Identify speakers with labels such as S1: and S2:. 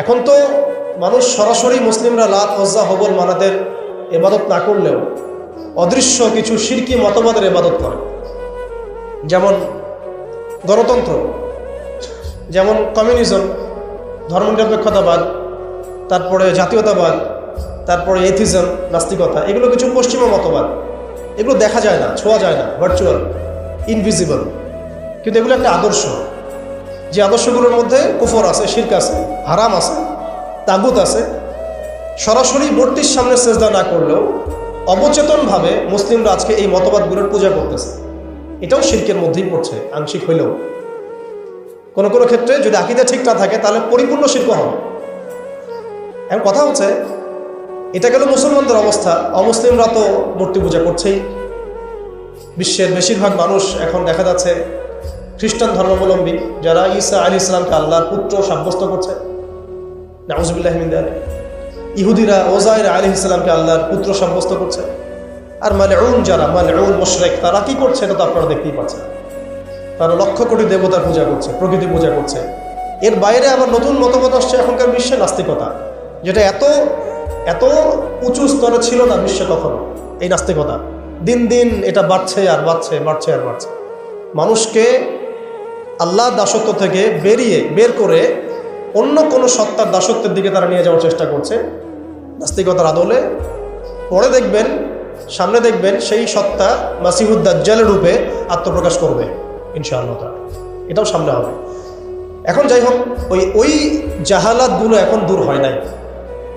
S1: এখন তো মানুষ সরাসরি মুসলিমরা লাত হজ্জা হবল মানাদের এবাদত না করলেও অদৃশ্য কিছু শিরকি মতবাদের এবাদত করে। যেমন গণতন্ত্র, যেমন কমিউনিজম ধর্মনিরপেক্ষতাবাদ তারপরে জাতীয়তাবাদ, তারপরে এথিজম নাস্তিকতা, এগুলো কিছু পশ্চিমা মতবাদ। এগুলো দেখা যায় না, ছোঁয়া যায় না ভার্চুয়াল ইনভিজিবল কিন্তু এগুলো একটা আদর্শ। যে আদর্শগুলোর মধ্যে কুফর আছে, শির্ক আছে, হারাম আছে, তাগুত আছে, সরাসরি মূর্তির সামনে চেষ্টা না করলেও অবচেতনভাবে মুসলিমরা আজকে এই মতবাদগুলোর পূজা করতেছে। এটাও শির্কের মধ্যেই পড়ছে, আংশিক হইলেও। কোনো কোনো ক্ষেত্রে যদি আকিদা ঠিক না থাকে, তাহলে পরিপূর্ণ শিল্প হবে। এখন কথা হচ্ছে, এটা গেল মুসলমানদের অবস্থা। অমুসলিমরা তো মূর্তি পূজা করছেই। বিশ্বের বেশিরভাগ মানুষ এখন দেখা যাচ্ছে খ্রিস্টান ধর্মাবলম্বী যারা ঈসা আলী ইসলামকে আল্লাহর পুত্র সাব্যস্ত করছে। নাউজবিল্লাহমিন্দার ইহুদিরা ওজাইর আলী ইসলামকে আল্লাহর পুত্র সাব্যস্ত করছে। আর মানে যারা মানে মোশরেক, তারা কি করছে এটা তো আপনারা দেখতেই পাচ্ছেন। তারা লক্ষ কোটি দেবতার পূজা করছে প্রকৃতি পূজা করছে। এর বাইরে আবার নতুন মতবাদ আসছে এখনকার বিশ্বে নাস্তিকতা, যেটা এত এত উঁচু স্তরে ছিল না বিশ্বে কখনো, এই নাস্তিকতা। দিন দিন এটা বাড়ছে আর বাড়ছে বাড়ছে আর বাড়ছে। মানুষকে আল্লাহ দাসত্ব থেকে বেরিয়ে বের করে অন্য কোনো সত্তার দাসত্বের দিকে তারা নিয়ে যাওয়ার চেষ্টা করছে। নাস্তিকতার আদলে পরে দেখবেন, সামনে দেখবেন সেই সত্তা মাসিহুদ্দাজ্জালের রূপে আত্মপ্রকাশ করবে, ইনশাআল্লাহ। এটাও সামনে হবে। এখন যাই হোক, ওই ওই জাহালাতগুলো এখন দূর হয় নাই।